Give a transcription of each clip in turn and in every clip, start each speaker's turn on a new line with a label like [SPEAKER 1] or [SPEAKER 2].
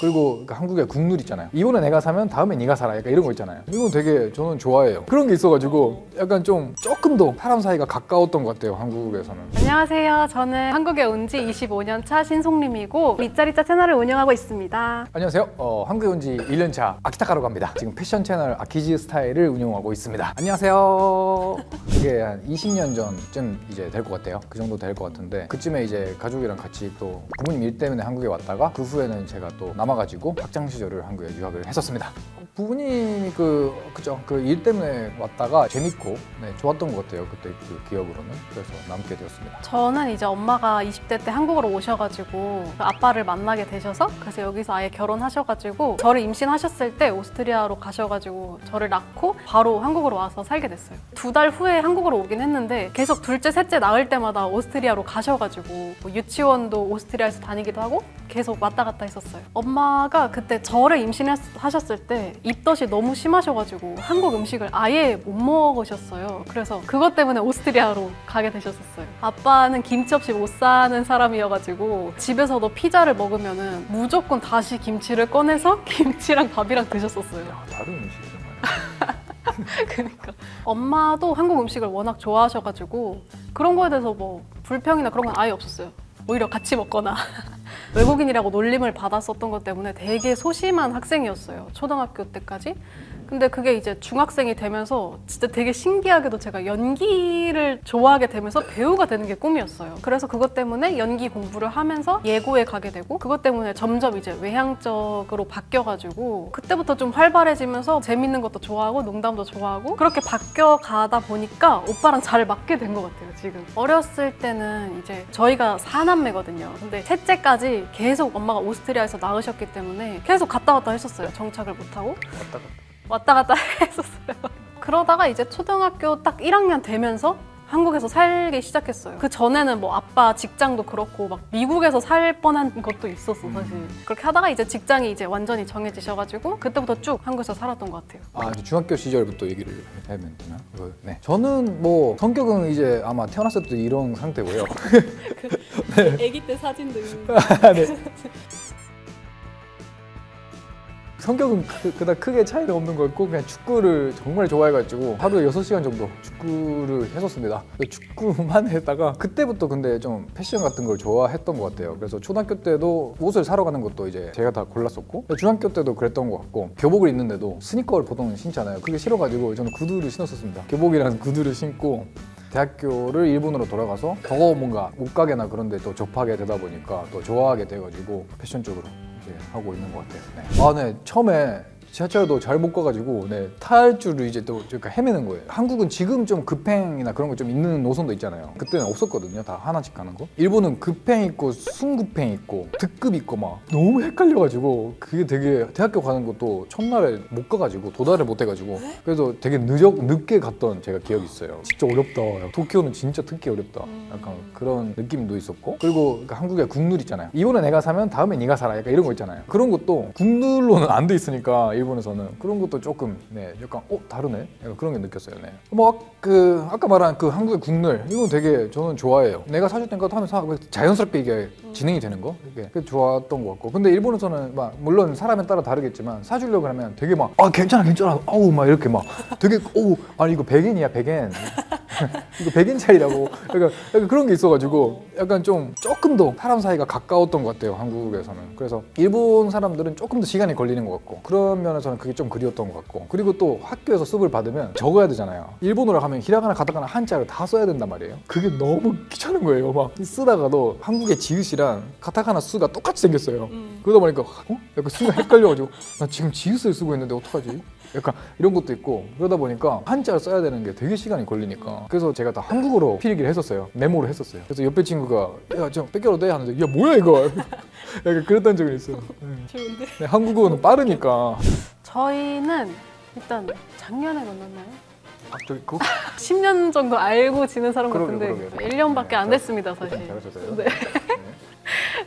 [SPEAKER 1] 그리고 그 한국에 국룰 있잖아요. 이거는 내가 사면 다음에 네가 사라. 약간 이런 거 있잖아요. 이건 되게 저는 좋아해요. 그런 게 있어가지고 약간 좀 조금 더 사람 사이가 가까웠던 것 같아요. 한국에서는.
[SPEAKER 2] 안녕하세요. 저는 한국에 온 지 25년 차 신송림이고 리짜리짜 채널을 운영하고 있습니다.
[SPEAKER 1] 안녕하세요. 어, 한국에 온 지 1년 차 아키타카라고 합니다. 지금 패션 채널 아키즈 스타일을 운영하고 있습니다. 안녕하세요. 이게 한 20년 전쯤 이제 될 것 같아요. 그 정도 될 것 같은데 그쯤에 이제 가족이랑 같이 또 부모님 일 때문에 한국에 왔다가 그 후에는 제가 또 남아가지고 학창 시절을 한국에 유학을 했었습니다. 부모님이 그 그죠 그 일 때문에 왔다가 재밌고 네, 좋았던 것 같아요. 그때 그 기억으로는 그래서 남게 되었습니다.
[SPEAKER 2] 저는 이제 엄마가 20대 때 한국으로 오셔가지고 그 아빠를 만나게 되셔서 그래서 여기서 아예 결혼하셔가지고 저를 임신하셨을 때 오스트리아로 가셔가지고 저를 낳고 바로 한국으로 와서 살게 됐어요. 두 달 후에 한국으로 오긴 했는데 계속 둘째, 셋째 낳을 때마다 오스트리아로 가셔가지고 뭐 유치원도 오스트리아에서 다니기도 하고 계속 왔다 갔다 했었어요. 엄마가 그때 저를 임신하셨을 때 입덧이 너무 심하셔가지고 한국 음식을 아예 못 먹으셨어요. 그래서 그것 때문에 오스트리아로 가게 되셨었어요. 아빠는 김치 없이 못 사는 사람이어가지고 집에서도 피자를 먹으면은 무조건 다시 김치를 꺼내서 김치랑 밥이랑 드셨었어요.
[SPEAKER 1] 다른 음식이 정말.
[SPEAKER 2] 그러니까 엄마도 한국 음식을 워낙 좋아하셔가지고 그런 거에 대해서 뭐 불평이나 그런 건 아예 없었어요. 오히려 같이 먹거나 외국인이라고 놀림을 받았었던 것 때문에 되게 소심한 학생이었어요. 초등학교 때까지. 근데 그게 이제 중학생이 되면서 진짜 되게 신기하게도 제가 연기를 좋아하게 되면서 배우가 되는 게 꿈이었어요. 그래서 그것 때문에 연기 공부를 하면서 예고에 가게 되고 그것 때문에 점점 이제 외향적으로 바뀌어가지고 그때부터 좀 활발해지면서 재밌는 것도 좋아하고 농담도 좋아하고 그렇게 바뀌어 가다 보니까 오빠랑 잘 맞게 된 것 같아요, 지금. 어렸을 때는 이제 저희가 사남매거든요. 근데 셋째까지 계속 엄마가 오스트리아에서 낳으셨기 때문에 계속 갔다 왔다 했었어요. 정착을 못하고.
[SPEAKER 1] 왔다 갔다.
[SPEAKER 2] 왔다 갔다 했었어요. 그러다가 이제 초등학교 딱 1학년 되면서 한국에서 살기 시작했어요. 그 전에는 뭐 아빠 직장도 그렇고 막 미국에서 살 뻔한 것도 있었어 사실. 그렇게 하다가 이제 직장이 이제 완전히 정해지셔가지고 그때부터 쭉 한국에서 살았던 것 같아요.
[SPEAKER 1] 아, 이제 중학교 시절부터 얘기를 하면 되나? 이거, 네. 저는 뭐 성격은 이제 아마 태어났을 때 이런 상태고요.
[SPEAKER 2] 아기 때 사진도
[SPEAKER 1] 네. 성격은 그, 그닥 크게 차이는 없는 것 같고 그냥 축구를 정말 좋아해가지고 하루에 6시간 정도 축구를 했었습니다. 축구만 했다가 그때부터 근데 좀 패션 같은 걸 좋아했던 것 같아요. 그래서 초등학교 때도 옷을 사러 가는 것도 이제 제가 다 골랐었고 중학교 때도 그랬던 것 같고 교복을 입는데도 스니커를 보통 신잖아요. 그게 싫어가지고 저는 구두를 신었었습니다. 교복이라는 구두를 신고 대학교를 일본으로 돌아가서 더 뭔가 옷가게나 그런 데 또 접하게 되다 보니까 또 좋아하게 돼가지고 패션 쪽으로 이제 하고 있는 것 같아요. 네. 아, 네. 처음에 지하철도 잘 못 가가지고 네, 탈 줄을 이제 또 그러니까 헤매는 거예요. 한국은 지금 좀 급행이나 그런 거 좀 있는 노선도 있잖아요. 그때는 없었거든요. 다 하나씩 가는 거. 일본은 급행 있고 순급행 있고 특급 있고 막 너무 헷갈려가지고 그게 되게 대학교 가는 것도 첫날에 못 가가지고 도달을 못 해가지고 그래서 되게 늦어, 늦게 갔던 제가 기억이 있어요. 진짜 어렵다. 도쿄는 진짜 특히 어렵다. 약간 그런 느낌도 있었고 그리고 그 한국에 국룰 있잖아요. 이번에 내가 사면 다음에 네가 사라. 약간 이런 거 있잖아요. 그런 것도 국룰로는 안 돼 있으니까 일본에서는 그런 것도 조금 네 약간 어 다르네. 약간 그런 게 느꼈어요. 네. 뭐그 아까 말한 그 한국의 국룰 이건 되게 저는 좋아해요. 내가 사줄 땐가 하면 사 자연스럽게 이게 진행이 되는 거 이게 좋았던 것 같고 근데 일본에서는 막 물론 사람에 따라 다르겠지만 사주려고 하면 되게 막 아 괜찮아 괜찮아 어우 막 이렇게 막 되게 어우 아니 이거 백엔이야 백엔 이거 백인 차이라고. 약간, 약간 그런 게 있어가지고 약간 좀 조금 더 사람 사이가 가까웠던 것 같아요 한국에서는. 그래서 일본 사람들은 조금 더 시간이 걸리는 것 같고 그런 면에서는 그게 좀 그리웠던 것 같고. 그리고 또 학교에서 수업을 받으면 적어야 되잖아요. 일본어로 하면 히라가나 가타카나 한자를 다 써야 된단 말이에요. 그게 너무 귀찮은 거예요. 막 쓰다가도 한국의 지읒이랑 가타카나 수가 똑같이 생겼어요. 그러다 보니까 어? 약간 순간 헷갈려가지고 나 지금 지읒을 쓰고 있는데 어떡하지? 약간 이런 것도 있고 그러다 보니까 한자를 써야 되는 게 되게 시간이 걸리니까 그래서 제가 다 한국어로 필기를 했었어요 메모를 했었어요 그래서 옆에 친구가 야 좀 뺏겨도 돼 하는데 야 뭐야 이거 약간 그랬던 적이 있어요 네.
[SPEAKER 2] 좋은데?
[SPEAKER 1] 네, 한국어는 빠르니까
[SPEAKER 2] 저희는 일단 작년에 만났나요?
[SPEAKER 1] 아 저기 그거
[SPEAKER 2] 10년 정도 알고 지낸 사람
[SPEAKER 1] 그러게,
[SPEAKER 2] 같은데
[SPEAKER 1] 그러게.
[SPEAKER 2] 1년밖에 안
[SPEAKER 1] 네,
[SPEAKER 2] 됐습니다 사실.
[SPEAKER 1] 잘하셨어요
[SPEAKER 2] 네.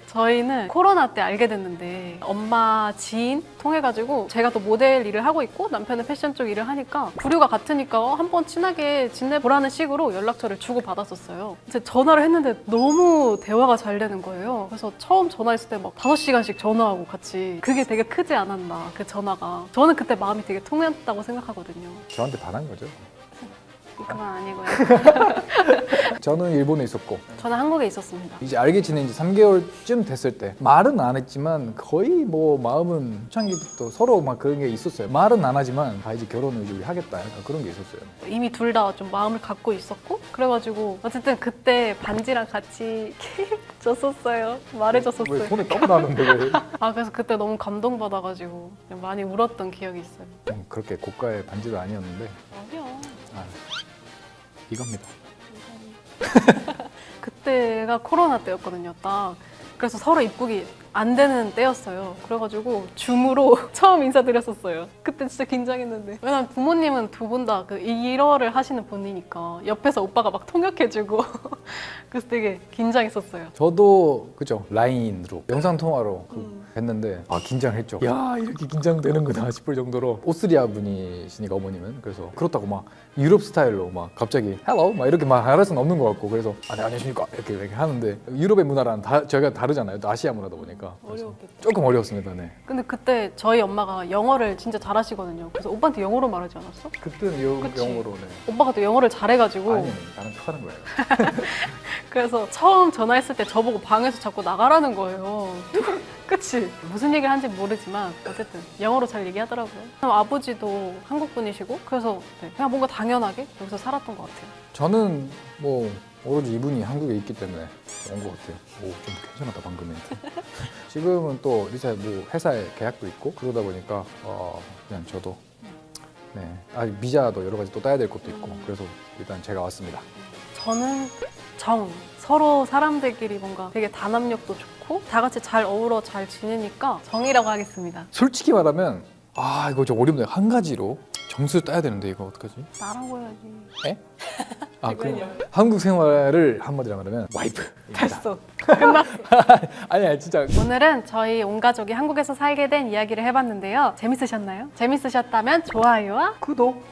[SPEAKER 2] 저희는 코로나 때 알게 됐는데 엄마 지인 통해가지고 제가 또 모델 일을 하고 있고 남편은 패션 쪽 일을 하니까 부류가 같으니까 어, 한번 친하게 지내보라는 식으로 연락처를 주고 받았었어요. 전화를 했는데 너무 대화가 잘 되는 거예요. 그래서 처음 전화했을 때막 다섯 시간씩 전화하고 같이 그게 되게 크지 않았나 그 전화가. 저는 그때 마음이 되게 통했다고 생각하거든요.
[SPEAKER 1] 저한테 반한 거죠.
[SPEAKER 2] 그건 아니고요.
[SPEAKER 1] 저는 일본에 있었고
[SPEAKER 2] 저는 한국에 있었습니다.
[SPEAKER 1] 이제 알게 지낸 지 3개월쯤 됐을 때 말은 안 했지만 거의 뭐 마음은 초창기부터 서로 막 그런 게 있었어요. 말은 안 하지만 아 이제 결혼을 이제 우리 하겠다 약간 그런 게 있었어요.
[SPEAKER 2] 이미 둘 다 좀 마음을 갖고 있었고 그래가지고 어쨌든 그때 반지랑 같이 줬었어요
[SPEAKER 1] 왜
[SPEAKER 2] 말해줬었어요
[SPEAKER 1] 손에 땀 나는데 왜
[SPEAKER 2] 아 그래서 그때 너무 감동받아가지고 많이 울었던 기억이 있어요
[SPEAKER 1] 음, 그렇게 고가의 반지도 아니었는데
[SPEAKER 2] 아니야
[SPEAKER 1] 아, 이겁니다.
[SPEAKER 2] 그때가 코로나 때였거든요 딱 그래서 서로 입국이 안 되는 때였어요. 그래가지고 줌으로 처음 인사드렸었어요. 그때 진짜 긴장했는데. 왜냐면 부모님은 두 분 다 그 일어를 하시는 분이니까 옆에서 오빠가 막 통역해주고 그래서 되게 긴장했었어요.
[SPEAKER 1] 저도 그죠 라인으로 영상 통화로 그
[SPEAKER 2] 음.
[SPEAKER 1] 했는데 아 긴장했죠. 야 이렇게 긴장되는구나 싶을 정도로. 오스트리아 분이시니까 어머님은. 그래서 그렇다고 막 유럽 스타일로 막 갑자기 헬로 막 이렇게 막 할 수는 없는 것 같고 그래서 아, 네, 안녕하십니까? 이렇게, 이렇게 하는데 유럽의 문화랑 다 저희가 다르잖아요. 또 아시아 문화다 보니까 그래서
[SPEAKER 2] 어려웠겠다
[SPEAKER 1] 조금 어려웠습니다. 네.
[SPEAKER 2] 근데 그때 저희 엄마가 영어를 진짜 잘하시거든요. 그래서 오빠한테 영어로 말하지 않았어?
[SPEAKER 1] 그때는 요,
[SPEAKER 2] 그치.
[SPEAKER 1] 영어로 네.
[SPEAKER 2] 오빠가 또 영어를 잘해가지고
[SPEAKER 1] 아니 다른 척하는 거예요.
[SPEAKER 2] 그래서 처음 전화했을 때 저보고 방에서 자꾸 나가라는 거예요. 그치? 무슨 얘기를 하는지 모르지만 어쨌든 영어로 잘 얘기하더라고요. 아버지도 한국 분이시고 그래서 네, 그냥 뭔가 당연하게 여기서 살았던 것 같아요.
[SPEAKER 1] 저는 뭐 오로지 이분이 한국에 있기 때문에 온 것 같아요. 오, 좀 괜찮았다 방금 멘트. 지금은 또 리사 뭐 회사에 계약도 있고 그러다 보니까 어, 그냥 저도 네, 아 비자도 여러 가지 또 따야 될 것도 있고 그래서 일단 제가 왔습니다.
[SPEAKER 2] 저는 정 서로 사람들끼리 뭔가 되게 단합력도 좋고 다 같이 잘 어우러 잘 지내니까 정이라고 하겠습니다.
[SPEAKER 1] 솔직히 말하면 아 이거 좀 어렵네요. 한 가지로 점수 따야 되는데 이거 어떡하지?
[SPEAKER 2] 나라고 해야지.
[SPEAKER 1] 에? 아 그럼 한국 생활을 한마디로 말하면 와이프.
[SPEAKER 2] 됐어. 끝났어.
[SPEAKER 1] 아니 아니 진짜
[SPEAKER 2] 오늘은 저희 온 가족이 한국에서 살게 된 이야기를 해봤는데요. 재밌으셨나요? 재밌으셨다면 좋아요와
[SPEAKER 1] 구독.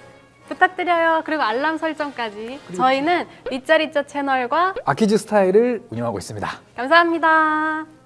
[SPEAKER 2] 부탁드려요. 그리고 알람 설정까지. 저희는 리짜리짜 채널과
[SPEAKER 1] 아키즈 스타일을 운영하고 있습니다.
[SPEAKER 2] 감사합니다.